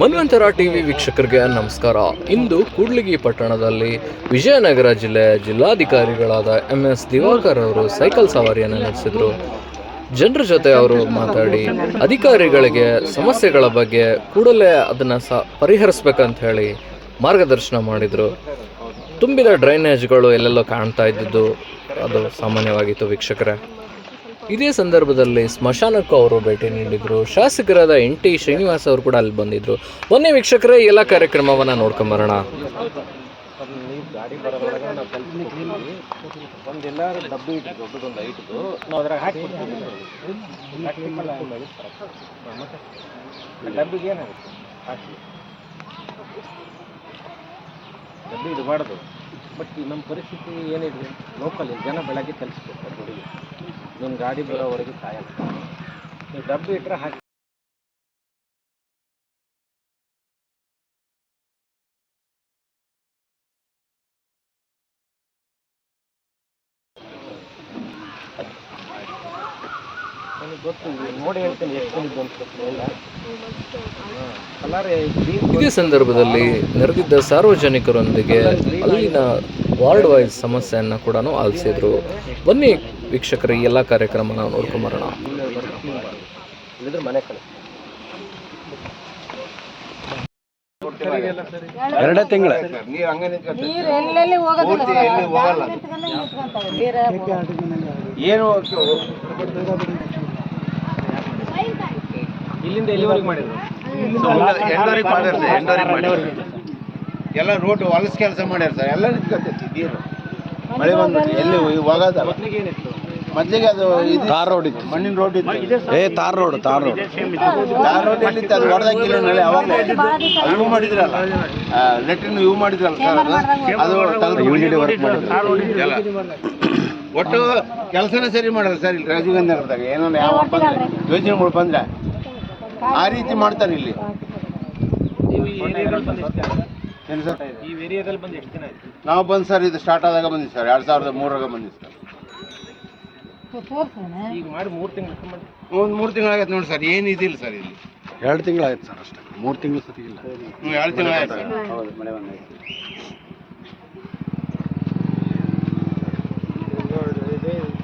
ಮನ್ವಂತರ TV ವೀಕ್ಷಕರಿಗೆ ನಮಸ್ಕಾರ. ಇಂದು ಕೂಡ್ಲಿಗಿ ಪಟ್ಟಣದಲ್ಲಿ ವಿಜಯನಗರ ಜಿಲ್ಲೆಯ ಜಿಲ್ಲಾಧಿಕಾರಿಗಳಾದ ಎಂ ಎಸ್ ದಿವಾಕರ್ ಅವರು ಸೈಕಲ್ ಸವಾರಿಯನ್ನು ನಡೆಸಿದರು. ಜನರ ಜೊತೆ ಅವರು ಮಾತಾಡಿ ಅಧಿಕಾರಿಗಳಿಗೆ ಸಮಸ್ಯೆಗಳ ಬಗ್ಗೆ ಕೂಡಲೇ ಅದನ್ನು ಸ ಪರಿಹರಿಸ್ಬೇಕಂತ ಹೇಳಿ ಮಾರ್ಗದರ್ಶನ ಮಾಡಿದರು. ತುಂಬಿದ ಡ್ರೈನೇಜ್ಗಳು ಎಲ್ಲೆಲ್ಲೋ ಕಾಣ್ತಾ ಇದ್ದಿದ್ದು ಅದು ಸಾಮಾನ್ಯವಾಗಿತ್ತು ವೀಕ್ಷಕರೇ. ಇದೇ ಸಂದರ್ಭದಲ್ಲಿ ಸ್ಮಶಾನಕ್ಕೂ ಅವರು ಭೇಟಿ ನೀಡಿದ್ರು. ಶಾಸಕರಾದ ಎನ್ ಟಿ ಶ್ರೀನಿವಾಸ್ ಅವರು ಕೂಡ ಅಲ್ಲಿ ಬಂದಿದ್ರು. ಮೊನ್ನೆ ವೀಕ್ಷಕರೇ ಎಲ್ಲ ಕಾರ್ಯಕ್ರಮವನ್ನು ನೋಡ್ಕೊಂಬರೋಣ ಗಾಡಿ ಡಬ್ಬಿ ಇಡಬಾರ್ದು ಬಟ್ ನಮ್ಮ ಪರಿಸ್ಥಿತಿ ಏನಿದೆ? ಲೋಕಲ್ ಜನ ಬೆಳಗ್ಗೆ ಕಲಿಸ್ಬೇಕು. ನಿಮ್ಮ ಗಾಡಿ ಬರೋವರೆಗೆ ಕಾಯಲ್ಲ. ನೀವು ಡಬ್ಬಿ ಇಟ್ಟರೆ ಹಾಕಿ ಗೊತ್ತು ಹೇಳ್ತೀನಿ ಇದೇ ಸಂದರ್ಭದಲ್ಲಿ ನೆರೆದಿದ್ದ ಸಾರ್ವಜನಿಕರೊಂದಿಗೆ ಅಲ್ಲಿನ ವಾರ್ಡ್ ವೈಸ್ ಸಮಸ್ಯೆಯನ್ನು ಕೂಡ ಆಲಿಸಿದ್ರು. ಬನ್ನಿ ವೀಕ್ಷಕರೇ ಈ ಎಲ್ಲ ನಾವು ನೋಡ್ಕೊಂಬರೋಣ ಇಲ್ಲಿದ್ರೆ ಮನೆ ಕಳಿಸ್ತೀನಿ ಎರಡೇ ತಿಂಗಳ ಏನು ಇಲ್ಲಿಂದ ಎಲ್ಲಿವರೆಗೆ ಮಾಡಿದ್ರು? ಎಂಡೋರಿಗೆ ಮಾಡಿರ್ತಾರೆ ಎಲ್ಲ ರೋಡ್ ಹೊಲಸ್ ಕೆಲಸ ಮಾಡ್ಯಾರ ಸರ್. ಎಲ್ಲ ನಿಂತ್ಕೊತೈತಿ ನೀರು. ಮಳೆ ಬಂದ್ಬಿಟ್ಟು ಎಲ್ಲಿ ಹೋಗಿ ಏನಿತ್ತು? ಮೊದ್ಲಿಗೆ ಅದು ಇದು ತಾರ್ ರೋಡ್ ಇತ್ತು. ಮಣ್ಣಿನ ರೋಡ್ ಇತ್ತು. ಏ tar road tar road. Tar road ಎಲ್ಲಿತ್ತು? ಅದು ಹೊಡೆದಂಗಿಲ್ಲ ನಳೆ ಅವಾಗ ಇವು ಮಾಡಿದ್ರಲ್ಲ. ಲೆಟ್ರಿನ್ ಇವು ಮಾಡಿದ್ರಲ್ಲ ಸರ್ ಅದು? ಯೂನಿಟಿ ವರ್ಕ್ ಮಾಡಿದ್ರು. ಎಲ್ಲ. ಒಟ್ಟು ಕೆಲಸನೇ ಸರಿ ಮಾಡಲ್ಲ ಸರ್ ಇಲ್ಲಿ ರಾಜೀವ್ ಗಾಂಧಿ ನಗರದಾಗ ಏನೋ ಯಾವ ಬಂದ್ರೆ. ಯೋಜನೆಗಳು ಬಂದ್ರೆ. ಆ ರೀತಿ ಮಾಡ್ತಾರೆ ಇಲ್ಲಿ. ನೀವು ಈ ಏರಿಯಾದಲ್ಲಿ ಬಂದು ಸರ್? ಈ ಏರಿಯಾದಲ್ಲಿ ಬಂದು ಎಷ್ಟು ದಿನ ಆಯ್ತು ನಾವು ಬಂದು ಸರ್ ಇದು ಸ್ಟಾರ್ಟ್ ಆದಾಗ ಬಂದಿವಿ ಸರ್. ಎರಡು ಸಾವಿರದ ಮೂರಾಗ ಬಂದಿವಿ ಸರ್. ಈಗ ಮಾಡಿ ಮೂರು ತಿಂಗಳು ಒಂದು ಮೂರು ತಿಂಗಳಾಗತ್ತೆ ನೋಡಿ ಸರ್ ಏನು ಇದಿಲ್ಲ ಸರ್ ಇಲ್ಲಿ ಎರಡು ತಿಂಗಳಾಯ್ತು ಸರ್ ಅಷ್ಟೇ ಮೂರು ತಿಂಗಳು ಸರಿ ಇಲ್ಲ ಹ್ಞೂ ಎರಡು ತಿಂಗಳಾಯ್ತು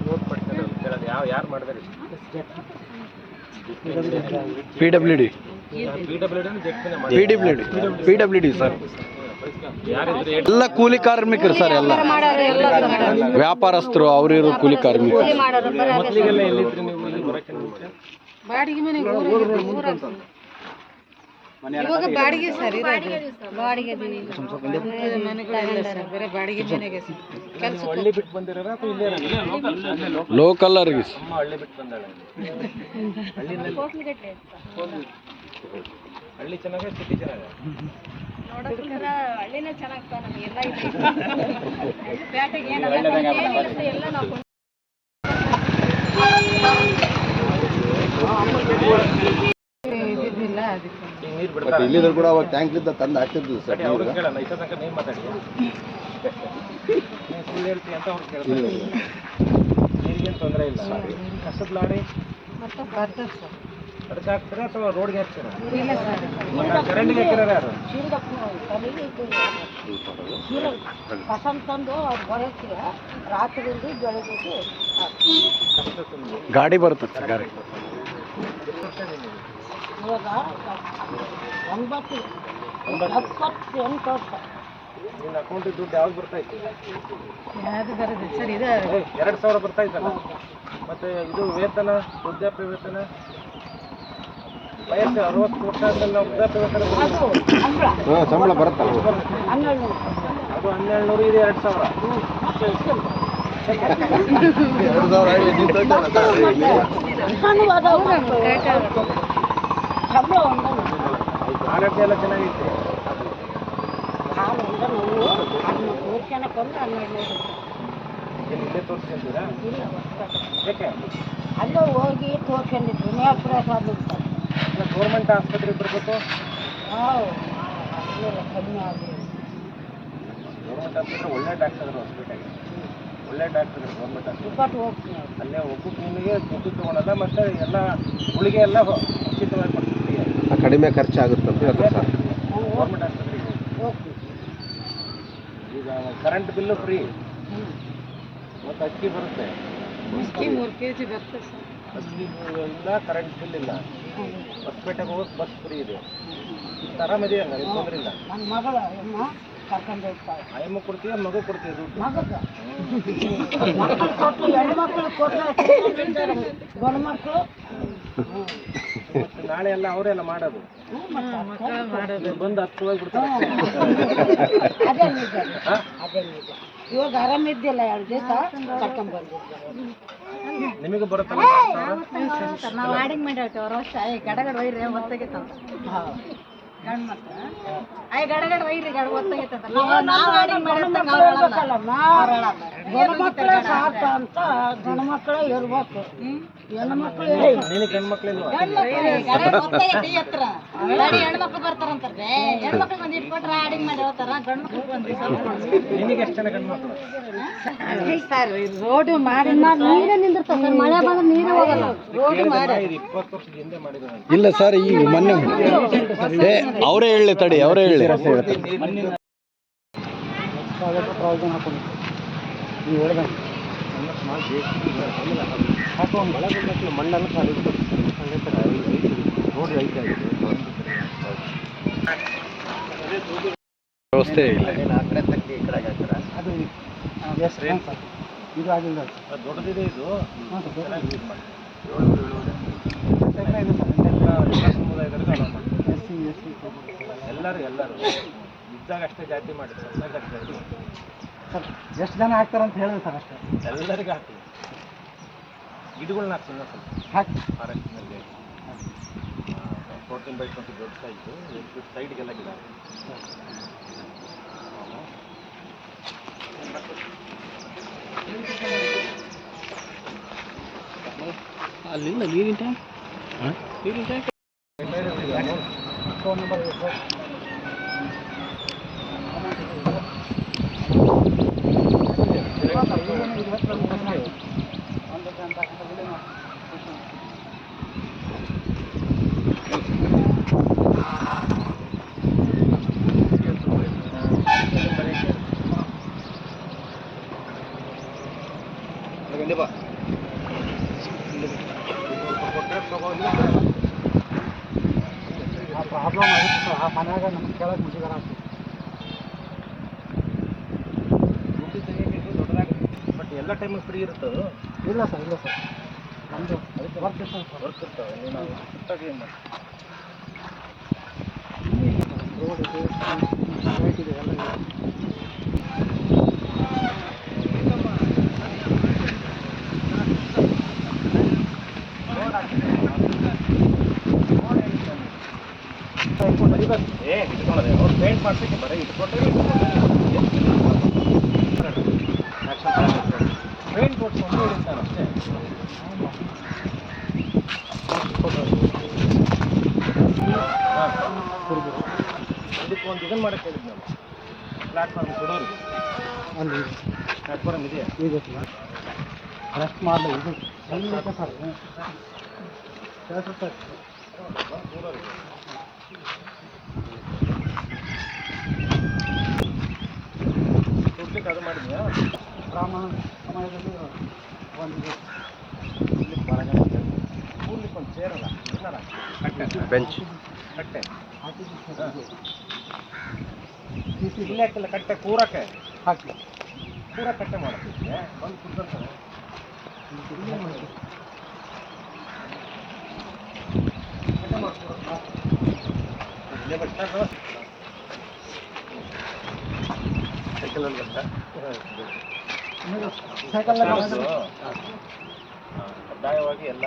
ನೋಟ್ ಮಾಡ್ತಾರೆ ಕೇಳೋದು ಯಾವ ಯಾರು ಮಾಡಿದಾರೆ P W D P W D P W D P W D sir ಎಲ್ಲ ಕೂಲಿ ಕಾರ್ಮಿಕರು ಸರ್ ಎಲ್ಲ. ವ್ಯಾಪಾರಸ್ಥರು ಅವ್ರಿರೋ ಕೂಲಿ ಕಾರ್ಮಿಕರು. ಇವಾಗ ಬಾಡಿಗೆ ಸರ್ ಬಾಡಿಗೆ ಬರೀ ಬಾಡಿಗೆ ಮನೆಗೆ ಕೆಲಸ ಬಿಟ್ಟು ಲೋಕಲ್ ಲೋಕಲ್ ಅವ್ರಿಗೆ ಅಮ್ಮ ಹಳ್ಳಿ ಬಿಟ್ಟು ಬಂದಾಳೆ. ಹಳ್ಳಿ ಚೆನ್ನಾಗ ಸಿಟಿ ಚೆನ್ನಾಗ ಹಳ್ಳಿನೇ ನಮಗೆಲ್ಲ ಪೇಟೆಗೆ ಎಲ್ಲ ನಾವು ಅದಕ್ಕೆ ಈಗ ನೀರು ಬಿಡ್ತಾರೆ ಇಲ್ಲಿದ್ರು ಕೂಡ ಅವಾಗ ಟ್ಯಾಂಕ್ಲಿಂದ ತಂದು ಹಾಕ್ತಿದ್ವಿ ಸರ್ ಅಂತ ಅವ್ರು ಕೇಳ್ತಾರೆ ನೀರಿಗೇನು ತೊಂದರೆ ಇಲ್ಲ. ಕಸದ ಲಾಡಿ ಮತ್ತೆ ಬರ್ತದೆ ಸರ್. ಅದಕ್ಕೆ ಹಾಕ್ತೀರಾ ಅಥವಾ ರೋಡ್ಗೆ ಹಾಕ್ತೀರಾ ಕರೆಂಟ್ಗೆ ಹಾಕಿರೋರು ಯಾರು? ಕಸಂ ತಂದು ಅವ್ರು ಬರೋಕ್ಕೆ ರಾತ್ರಿಯಿಂದ ಬೆಳಗ್ಗೆ ಗಾಡಿ ಬರ್ತದೆ ಸರ್ ಗಾಡಿ. ಇವಾಗ ಒಂಬತ್ತು ವರ್ಷ. ನಿನ್ನ ಅಕೌಂಟಿಗೆ ದುಡ್ಡು ಯಾವಾಗ ಬರ್ತಾ ಇತ್ತು? ಯಾವುದು ಬರೋದು ಸರ್ ಇದು. ಎರಡು ಸಾವಿರ ಬರ್ತಾ ಇತ್ತಲ್ಲ? ಮತ್ತೆ ಇದು ವೇತನ ವೃದ್ಧಾಪ್ಯ ವೇತನ? ವಯಸ್ಸು ಅರವತ್ತು ವರ್ಷ ಆದ್ಮೇಲೆ ನಾವು ಬರುತ್ತೆ. ಸಂಬಳ. ಬರುತ್ತಲ್ಲ ಹನ್ನೆರಡು ಅದು ಹನ್ನೆರಡು ಇದು ಎರಡು ಸಾವಿರ ಎರಡು ಸಾವಿರ. ಆರೋಗ್ಯ ಎಲ್ಲ ಚೆನ್ನಾಗಿತ್ತು. ನೂರು ಇಲ್ಲೇ. ಹೊಸ್ಪೇಟೆ. ಯಾಕೆ? ಅಲ್ಲೇ ಹೋಗಿ ತೋರ್ಸ್ಕೊಂಡಿದ್ದು ನೇಪ್ರೇಸ್ ಅದು ಗೌರ್ಮೆಂಟ್ ಆಸ್ಪತ್ರೆಗೆ ಬರಬೇಕು ಗೌರ್ಮೆಂಟ್ ಆಸ್ಪತ್ರೆ ಒಳ್ಳೆ ಡಾಕ್ಟರ್ ಹಾಸ್ಪಿಟಲ್ ಒಳ್ಳೆ ಡಾಕ್ಟರ್ ಗೌರ್ಮೆಂಟ್ ಆಸ್ಪತ್ರೆ. ಅಲ್ಲೇ ಒಬ್ಬ ನಿಮಗೆ ದುಡ್ಡು ತೊಗೊಳಲ್ಲ ಮತ್ತು ಎಲ್ಲ ಗುಳಿಗೆ ಎಲ್ಲ ಉಚಿತವಾಗಿ ಕೊಡ್ತೀವಿ ಕಡಿಮೆ ಖರ್ಚಾಗುತ್ತೆ ಗೌರ್ಮೆಂಟ್ ಆಸ್ಪತ್ರೆಗೆ. ಈಗ ಕರೆಂಟ್ ಬಿಲ್ಲು ಫ್ರೀ ಮತ್ತು ಅಕ್ಕಿ ಬರುತ್ತೆ. ಅಕ್ಕಿ ಮೂರು ಕೆ ಜಿ ಬರ್ತದೆ ಸರ್. ಅಕ್ಕಿ ಇಲ್ಲ ಕರೆಂಟ್ ಬಿಲ್ ಇಲ್ಲ. ಹೊಸಪೇಟೆಗೆ ಹೋಗೋಕೆ ಬಸ್ ಫ್ರೀ ಇದೆ. ಆರಾಮಿದೆಯಾ ಏನ್ ತೊಂದ್ರೆ ಇಲ್ಲ? ನನ್ನ ಮಗಳ ಅಮ್ಮ ಕರ್ಕೊಂಡು ಹೋಗ್ತಾಳೆ ಆಯಮ್ಮ ಕೊಡ್ತೀಯ ಮಗು ಕೊಡ್ತೀಯ ದುಡ್ಡು? ಕೊಟ್ಟು ಹೆಣ್ಮಕ್ಳು ಕೊಟ್ಟರೆ ಗಂಡು ಮಕ್ಕಳು ನಾಳೆ ಎಲ್ಲ ಅವರೆಲ್ಲ ಮಾಡೋದು. ಮಾಡೋದು ಬಂದು ಹತ್ತು ಅದೇ ನಿಜ. ಇವಾಗ ಆರಾಮಿದ್ದಿಲ್ಲ ಎರಡು ದಿವಸ? ನಿಮಗೆ ಬರುತ್ತಲ್ಲ ನಾವು ಆಡಿಂಗ್ ಹೇಳ್ತೇವೆ ಅವ್ರ ವರ್ಷ. ಐ ಗಡಗಡ ವೈರಿ ಒತ್ತಾಗೈತಂತ ಗಂಡ್ ಮಕ್ಳು? ಐ ಗಡಗಡ ವೈರಿ ಗಡ ಒತ್ತಾಗೈತಂತ ನಾವು ಆಡಿಂಗ್ ಮಾಡಿ ಸಾಕ ಅಂತ ಇರ್ಬೇಕು ಹೆಣ್ಮಕ್ಳು ಬರ್ತಾರಂತಾರೆ ಇಟ್ಕೊಟ್ರೆ ಆಡಿಂಗ್ ಮಾಡಿ ರೋಡು ಮಾಡಿ ನೀರೇ ನಿಂದಿರ್ತಾವ ಸರ್ ಮಳೆ ಬಂದ್ರೆ ನೀರೇ ಹೋಗಲ್ಲ ರೋಡು ಮಾಡಿ ಇಲ್ಲ ಸರ್ ಈಗ ಮೊನ್ನೆ ಅವರೇ ಹೇಳಿ ತಡಿ ಅವರೇ ಹೇಳಿ ಮಣ್ಣನ್ನು ಖಾಲಿ ರೋಡ್ ವ್ಯವಸ್ಥೆ ಇಲ್ಲ. ದೊಡ್ಡದಿದೆ ಇದು. use ಮಾಡಿ. ಎಲ್ಲ ಸಮುದಾಯದವರಿಗೂ allow ಮಾಡಿ. ಎಲ್ಲರೂ ಎಲ್ಲರೂ. ಇದ್ದಾಗ ಅಷ್ಟೇ ಜಾತಿ ಮಾಡಿದ್ರು. ಎಲ್ಲ ಜಾತಿ ಮಾಡಿ. ಎಷ್ಟು ಜನ ಹಾಕ್ತಾರೆ ಹಾಕ್ತಾರಂತ ಹೇಳಿದ್ರು ಸರ್ ಅಷ್ಟೇ. ಎಲ್ಲರಿಗೂ ಹಾಕಿ ಗಿಡಗಳನ್ನ ಹಾಕ್ಸಿ ಸರ್ ಸ್ವಲ್ಪ. ಹಾಕಿ. ಫಾರೆಸ್ಟ್ನಲ್ಲಿ ಫೋರ್ಟೀನ್ ಬೈ ಟ್ವೆಂಟಿ ದೊಡ್ಡ ಸೈಜು ಸೈಡ್ಗೆಲ್ಲ ಗಿಡ ಅಲ್ಲಿಂದ ನೀರಿನ ಟ್ಯಾಂಕ್ ಫೋನ್ ನಂಬರ್ ಆ ಪ್ರಾಬ್ಲಮ್ ಆಗಿತ್ತು ಸರ್ ಆ ಮನ್ಯಾಗ ನಮ್ಗೆ ಕೇಳಕ್ಕೆ ಮುಗಿದಾರ ದುಡ್ಡು ತೆಗಿಯೋಕೆ ಇದು ದೊಡ್ಡದಾಗುತ್ತೆ ಬಟ್ ಎಲ್ಲ ಟೈಮಲ್ಲಿ ಫ್ರೀ ಇರ್ತದೋ ಇಲ್ಲ ಸರ್ ಇಲ್ಲ ಸರ್ ನಮ್ಮದು ವರ್ಕ್ ಇರ್ತದೆ ಸರ್ ವರ್ಕ್ ಇರ್ತವೆ ನೀನು ಸುತ್ತಾಗಿ ಏನು ಮಾಡಿ ರೋಡ್ ಇದೆ ಲೈಟ್ ಇದೆ ಎಲ್ಲ ಇದೆ ಏ ಇಟ್ಕೊಳ್ಳೋದೆ ಅವ್ರು ಪೇಂಟ್ ಮಾಡ್ಸಕ್ಕೆ ಬರೀ ಇಟ್ಕೊಟ್ರೆ ಪೇಂಟ್ ಕೊಟ್ಕೊಂಡು ಹಿಡಿತಾರೆ ಅಷ್ಟೇ ಅದಕ್ಕೆ ಒಂದು ಇದನ್ನು ಮಾಡಕ್ಕೆ ಹೇಳಿದ್ದು ನಾವು ಪ್ಲಾಟ್ಫಾರ್ಮ್ ಕೊಡೋರು ಅಲ್ಲಿ ಪ್ಲ್ಯಾಟ್ಫಾರ್ಮ್ ಇದೆಯಾ ಇದೆ ಸರ್ ರೆಸ್ಟ್ ಮಾಡಲಿ ಇದು ಸರ್ ಕೇಳ್ಸುತ್ತೆ ಕೊಡ್ಲಿಕ್ಕೆ ಅದು ಮಾಡಿದ್ಯಾ ಬ್ರಾಹ್ಮಣ ಸಮಯದಲ್ಲಿ ಒಂದು ಕೂಡ್ಲಿಕ್ಕೆ ಒಂದು ಸೇರಲ್ಲ ಏನಾರ ಕಟ್ಟೆ ಬೆಂಚ್ ಕಟ್ಟೆ ಹಾಕಿದ್ದು ಇಲ್ಲೇ ಹಾಕಿಲ್ಲ ಕಟ್ಟೆ ಕೂರಕ್ಕೆ ಹಾಕಿ ಕೂರ ಕಟ್ಟೆ ಮಾಡ್ತಿದ್ದೆ ಬಂದು ಕುತ್ಕೊಂತಾರೆ ಇಲ್ಲೇ ಬರ್ತಾರೆ ಸೈಕಲಲ್ಲಿ ಬರ್ತಾ ಸೈಕಲ್ ಕಡ್ಡಾಯವಾಗಿ ಎಲ್ಲ